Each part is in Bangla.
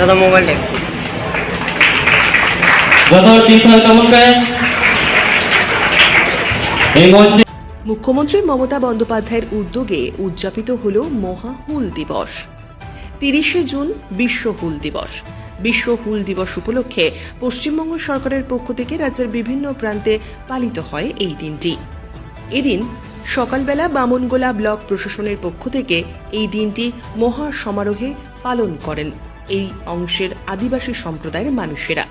দাদা এই মঞ্চে মুখ্যমন্ত্রী মমতা বন্দ্যোপাধ্যায়ের উদ্যোগে উদযাপিত হল মহা হুল দিবস। তিরিশে জুন বিশ্ব হুল দিবস। বিশ্ব হুল দিবস উপলক্ষে পশ্চিমবঙ্গ সরকারের পক্ষ থেকে রাজ্যের বিভিন্ন প্রান্তে পালিত হয় এই দিনটি। এদিন সকালবেলা বামনগোলা ব্লক প্রশাসনের পক্ষ থেকে এই দিনটি মহা সমারোহে পালন করেন। এই অংশের আদিবাসী সম্প্রদায়ের মানুষেরা।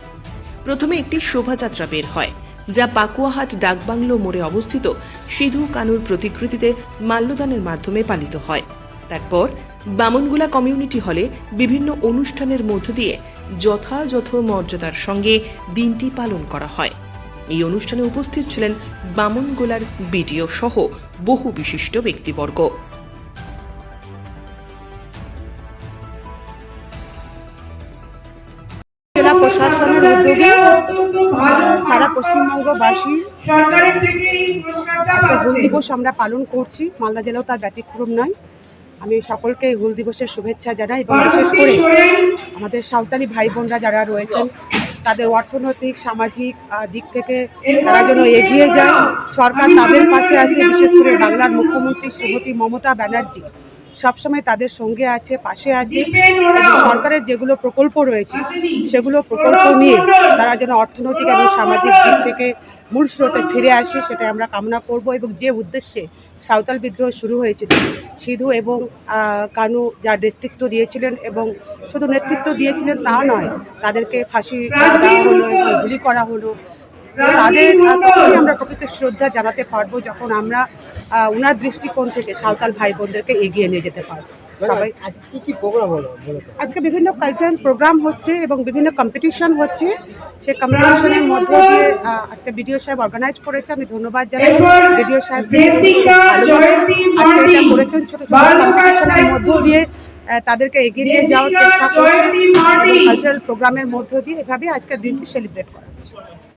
প্রথমে একটি শোভাযাত্রা বের হয়, যা পাকুয়াহাট ডাকবাংলো মোড়ে অবস্থিত সিধু কানুর প্রতিকৃতিতে মাল্যদানের মাধ্যমে পালিত হয়। তারপর বামনগুলা কমিউনিটি হলে বিভিন্ন অনুষ্ঠানের মধ্য দিয়ে যথাযথ মর্যাদার সঙ্গে দিনটি পালন করা হয়। এই অনুষ্ঠানে উপস্থিত ছিলেন বামনগোলার বিডিও সহ বহু বিশিষ্ট ব্যক্তিবর্গ। জেলা প্রশাসনের উদ্যোগে সারা পশ্চিমবঙ্গবাসী আজকে হুল দিবস আমরা পালন করছি। মালদা জেলাও তার ব্যতিক্রম নয়। আমি সকলকে হুল দিবসের শুভেচ্ছা জানাই এবং বিশেষ করে আমাদের সাঁওতালি ভাই বোনরা যারা রয়েছেন তাদের অর্থনৈতিক সামাজিক দিক থেকে তারা যেন এগিয়ে যায়। সরকার তাদের পাশে আছে। বিশেষ করে বাংলার মুখ্যমন্ত্রী শ্রীমতী মমতা ব্যানার্জি। সবসময় তাদের সঙ্গে আছে পাশে আছে। এবং সরকারের যেগুলো প্রকল্প রয়েছে সেগুলো প্রকল্প নিয়ে তারা যেন অর্থনৈতিক এবং সামাজিক দিক থেকে মূল স্রোতে ফিরে আসে সেটা আমরা কামনা করব এবং যে উদ্দেশ্যে সাঁওতাল বিদ্রোহ শুরু হয়েছিল সিধু এবং কানু যার নেতৃত্ব দিয়েছিলেন এবং শুধু নেতৃত্ব দিয়েছিলেন তা নয় তাদেরকে ফাঁসি দেওয়া হলো এবং গুলি করা হলো। তাদের তখনই আমরা প্রকৃত শ্রদ্ধা জানাতে পারব যখন আমরা ওনার দৃষ্টিকোণ থেকে সাঁওতাল ভাই বোনদেরকে এগিয়ে নিয়ে যেতে পারব। সবাই আজকে বিভিন্ন কালচারাল প্রোগ্রাম হচ্ছে এবং বিভিন্ন কম্পিটিশন হচ্ছে। সেই কম্পিটিশনের মধ্য দিয়ে আজকে বিডিও সাহেব অর্গানাইজ করেছে। আমি ধন্যবাদ জানাই। বিডিও সাহেব আজকে এটা করেছেন ছোট ছোট কম্পিটিশনের মধ্য দিয়ে তাদেরকে এগিয়ে নিয়ে যাওয়ার চেষ্টা করছে এবং কালচারাল প্রোগ্রামের মধ্য দিয়ে এভাবে আজকের দিনটি সেলিব্রেট করা হচ্ছে।